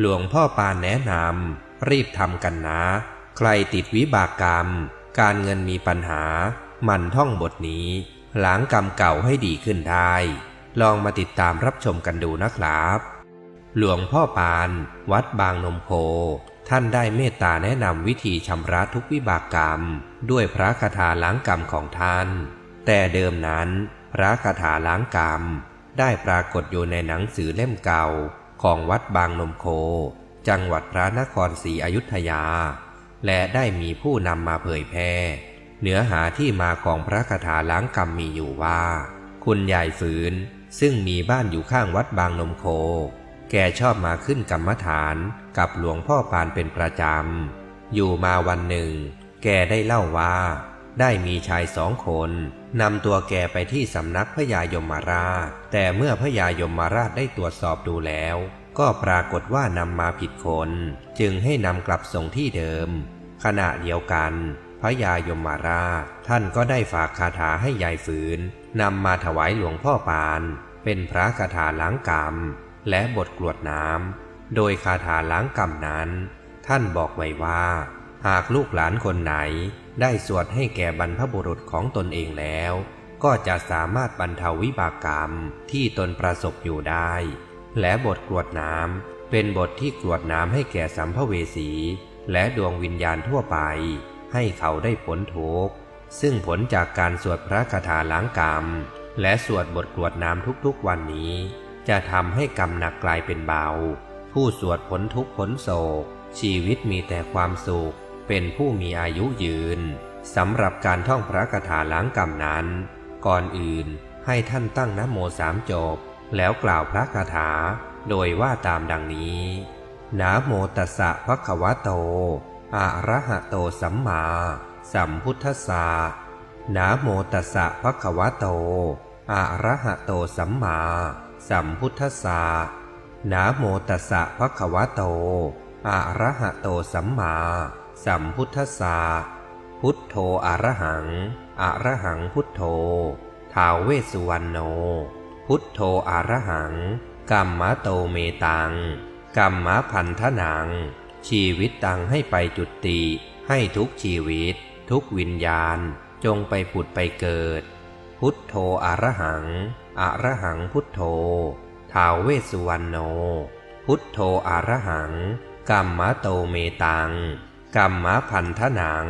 หลวงพ่อปานแนะนำรีบทำกันนะ ใครติดวิบากกรรม การเงินมีปัญหา มันท่องบทนี้ ล้างกรรมเก่าให้ดีขึ้นได้ ลองมาติดตามรับชมกันดูนะครับ หลวงพ่อปานวัดบางนมโคท่านได้เมตตาแนะนำวิธีชำระทุกวิบากกรรม ด้วยพระคาถาล้างกรรมของท่าน แต่เดิมนั้น พระคาถาล้างกรรม ได้ปรากฏอยู่ในหนังสือเล่มเก่า ของวัดบางนมโค จังหวัดพระนครศรีอยุธยา และได้มีผู้นำมาเผยแพร่เนื้อหาที่มาของพระคาถาล้างกรรมมีอยู่ว่า คุณยายฝืน ซึ่งมีบ้านอยู่ข้างวัดบางนมโค แกชอบมาขึ้นกรรมฐานกับหลวงพ่อปานเป็นประจำ อยู่มาวันหนึ่ง แกได้เล่าว่า ได้มีชายสองคนนำตัวแกไปที่สำนักพระยายมราช แต่เมื่อพระยายมราชได้ตรวจสอบดูแล้ว ก็ปรากฏว่านำมาผิดคน จึงให้นำกลับส่งที่เดิม ขณะเดียวกันพระยายมราชท่านก็ได้ฝากคาถาให้ยายฝืนนำมาถวายหลวงพ่อปาน เป็นพระคาถาล้างกรรม และบทกรวดน้ำโดยคาถาล้างกรรมนั้น ท่านบอกไว้ว่า หากลูกหลานคนไหนได้สวดให้แก่บรรพบุรุษของตนเองแล้ว ก็จะสามารถบรรเทาวิบากกรรมที่ตนประสบอยู่ได้ และบทกรวดน้ำเป็นบทที่กรวดน้ำให้แก่สัมภเวสี และดวงวิญญาณทั่วไป ให้เขาได้พ้นทุกข์ซึ่งผลจากการสวดพระคาถาล้างกรรม และสวดบทกรวดน้ำทุกๆวันนี้ จะทำให้กรรมหนักกลายเป็นเบา ผู้สวดพ้นทุกข์พ้นโศก ชีวิตมีแต่ความสุข เป็นผู้มีอายุยืนสำหรับการท่องพระคาถาล้างกรรมนั้น ก่อนอื่นให้ท่านตั้งนโมสามจบ แล้วกล่าวพระคาถา โดยว่าตามดังนี้นะโมตัสสะภะคะวะโต อะระหะโตสัมมา สัมพุทธัสสะนะโมตัสสะภะคะวะโต อะระหะโตสัมมา สัมพุทธัสสะนะโมตัสสะภะคะวะโต อะระหะโตสัมมา สัมพุทธสสะพุทโธอรหัง อรหังพุทโธท้าวเวสสุวรรณโน พุทโธอรหัง กัมมะโตเมตัง กัมมะพันธนัง ชีวิตตังให้ไปจุติ ให้ทุกชีวิต ทุกวิญญาณ จงไปผุดไปเกิด พุทโธอรหัง อรหังพุทโธท้าวเวสสุวรรณโน พุทโธอรหัง กัมมะโตเมตัง กัมมะพันธนัง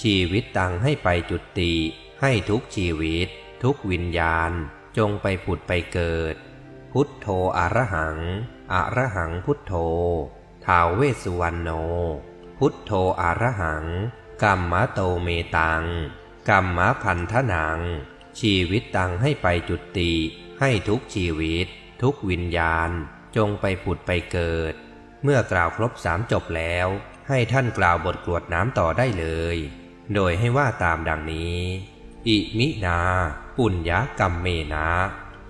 ชีวิตตังให้ไปจุติ ให้ทุกชีวิต ทุกวิญญาณ จงไปผุดไปเกิด พุทโธอรหัง อรหังพุทโธท้าวเวสุวรรณโน พุทโธอรหังกัมมะโตเมตังกัมมะพันธนัง ชีวิตตังให้ไปจุติ ให้ทุกชีวิต ทุกวิญญาณ จงไปผุดไปเกิด เมื่อกล่าวครบสามจบแล้ว ให้ท่านกล่าวบทกรวดน้ำต่อได้เลย โดยให้ว่าตามดังนี้ อิมินา ปุญญกัมเมนา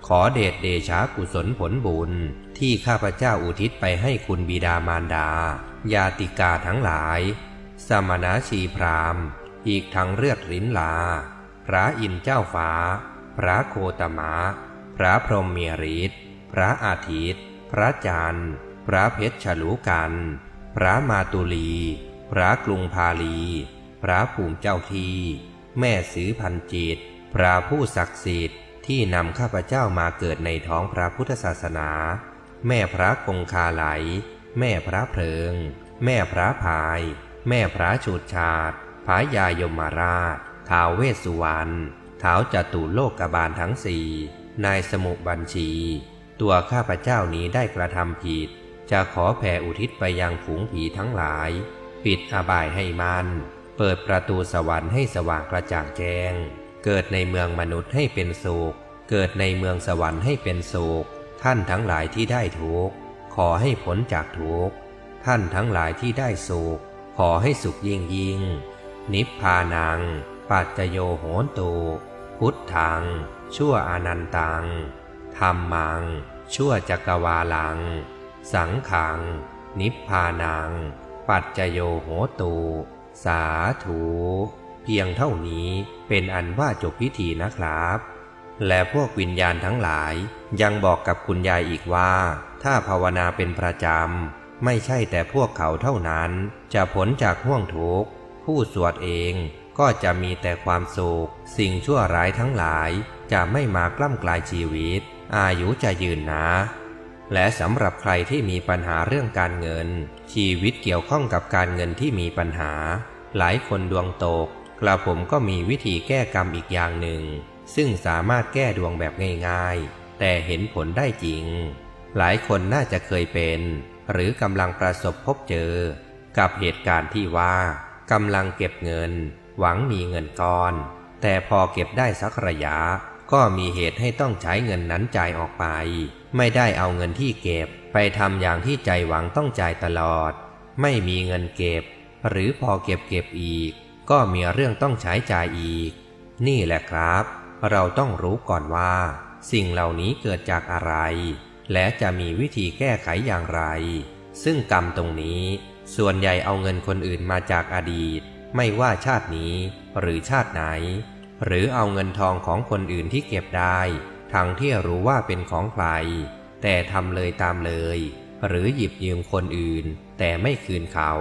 ขอเดชเดชากุศลผลบุญ ที่ข้าพเจ้าอุทิศไปให้คุณบิดามารดา ญาติกาทั้งหลาย สมณชีพราม อีกทั้งเลือดรินลา พระอินเจ้าฟ้า พระโคตมะ พระพรหมเมริศพระอาทิตย์ พระจันทร์ พระเพชรฉลูกัน พระมาตุลี พระกรุงพาลี พระภูมิเจ้าที แม่ซื้อพันจิต พระผู้ศักดิ์สิทธิ์ที่นำข้าพเจ้ามาเกิดในท้องพระพุทธศาสนา แม่พระคงคาไหล แม่พระเพลิง แม่พระพาย แม่พระชูดชาติพระยายมราชท้าวเวสสุวรรณท้าวจตุโลกบาลทั้งสี่ นายสมุบัญชี ตัวข้าพเจ้านี้ได้กระทำผิด จะขอแผ่อุทิศไปยังฝูงผีทั้งหลาย ปิดอบายให้มัน เปิดประตูสวรรค์ให้สว่างกระจ่างแจ้ง เกิดในเมืองมนุษย์ให้เป็นสุข เกิดในเมืองสวรรค์ให้เป็นสุข ท่านทั้งหลายที่ได้ทุกข์ขอให้พ้นจากทุกข์ ท่านทั้งหลายที่ได้สุข ขอให้สุขยิ่งยิ่ง นิพพานัง ปัจจโยโหนตุพุทธัง ชั่วอนันตังธรรมัง ชั่วจักรวาลัง สังขัง นิพพานัง ปัจจโยโหตุสาธุเพียงเท่านี้เป็นอันว่าจบพิธีนะครับ และพวกวิญญาณทั้งหลายยังบอกกับคุณยายอีกว่า ถ้าภาวนาเป็นประจำ ไม่ใช่แต่พวกเขาเท่านั้น จะผลจากห่วงทุกข์ผู้สวดเองก็จะมีแต่ความสุข สิ่งชั่วร้ายทั้งหลายจะไม่มากล้ำกลายชีวิต อายุจะยืนนะ และสำหรับใครที่มีปัญหาเรื่องการเงิน ชีวิตเกี่ยวข้องกับการเงินที่มีปัญหา หลายคนดวงตก กระผมก็มีวิธีแก้กรรมอีกอย่างหนึ่ง ซึ่งสามารถแก้ดวงแบบง่ายๆ แต่เห็นผลได้จริง หลายคนน่าจะเคยเป็น หรือกำลังประสบพบเจอ กับเหตุการณ์ที่ว่ากำลังเก็บเงิน หวังมีเงินก้อน แต่พอเก็บได้สักระยะ ก็มีเหตุให้ต้องใช้เงินนั้นจ่ายออกไป ไม่ได้เอาเงินที่เก็บไปทำอย่างที่ใจหวังต้องจ่ายตลอด ไม่มีเงินเก็บ หรือพอเก็บเก็บอีก ก็มีเรื่องต้องใช้จ่ายอีก นี่แหละครับ เราต้องรู้ก่อนว่า สิ่งเหล่านี้เกิดจากอะไร และจะมีวิธีแก้ไขอย่างไร ซึ่งกรรมตรงนี้ ส่วนใหญ่เอาเงินคนอื่นมาจากอดีต ไม่ว่าชาตินี้ หรือชาติไหน หรือเอาเงินทองของคนอื่นที่เก็บได้ ทั้งที่รู้ว่าเป็นของใคร แต่ทำเลยตามเลย หรือหยิบยืมคนอื่น แต่ไม่คืนเขา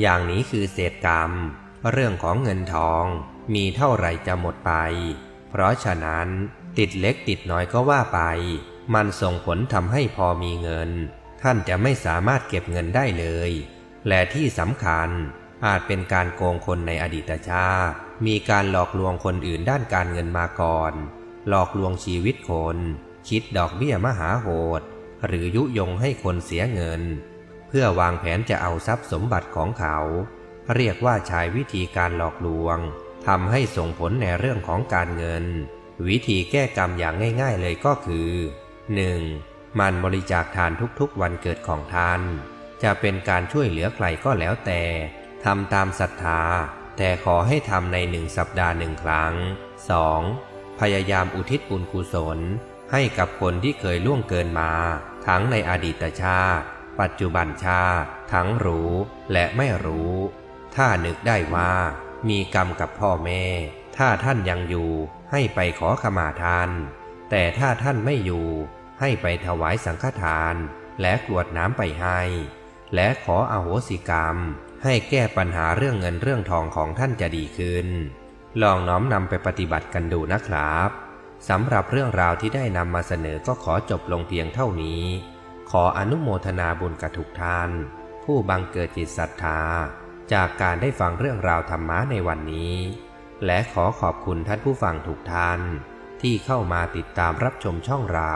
อย่างนี้คือเศษกรรม เรื่องของเงินทองมีเท่าไหร่จะหมดไป เพราะฉะนั้น ติดเล็กติดน้อยก็ว่าไป มันส่งผลทำให้พอมีเงิน ท่านจะไม่สามารถเก็บเงินได้เลย และที่สำคัญอาจเป็นการโกงคนในอดีตชาติ มีการหลอกลวงคนอื่นด้านการเงินมาก่อน หลอกลวงชีวิตคน คิดดอกเบี้ยมหาโหด หรือยุยงให้คนเสียเงิน เพื่อวางแผนจะเอาทรัพย์สมบัติของเขา เรียกว่าใช้วิธีการหลอกลวงทำให้ส่งผลในเรื่องของการเงิน วิธีแก้กรรมอย่างง่ายๆเลยก็คือ 1. มันบริจาคทานทุกๆวันเกิดของท่าน จะเป็นการช่วยเหลือใครก็แล้วแต่ทำตามศรัทธา แต่ขอให้ทำในหนึ่งสัปดาห์หนึ่งครั้ง 2. พยายามอุทิศบุญกุศล ให้กับคนที่เคยล่วงเกินมา ทั้งในอดีตชาติ ปัจจุบันชาติ ทั้งรู้และไม่รู้ ถ้านึกได้ว่า มีกรรมกับพ่อแม่ ถ้าท่านยังอยู่ให้ไปขอขมาท่าน แต่ถ้าท่านไม่อยู่ ให้ไปถวายสังฆทาน และกรวดน้ำไปให้ และขออโหสิกรรม ให้แก้ปัญหาเรื่องเงินเรื่องทองของท่านจะดีขึ้น ลองน้อมนำไปปฏิบัติกันดูนะครับสำหรับเรื่องราวที่ได้นำมาเสนอก็ขอจบลงเพียงเท่านี้ ขออนุโมทนาบุญกับทุกท่าน ผู้บังเกิดจิตศรัทธา จากการได้ฟังเรื่องราวธรรมะในวันนี้ และขอขอบคุณท่านผู้ฟังทุกท่าน ที่เข้ามาติดตามรับชมช่องเรา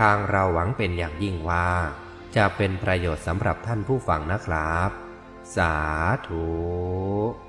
ทางเราหวังเป็นอย่างยิ่งว่า จะเป็นประโยชน์สำหรับท่านผู้ฟังนะครับ สาธุ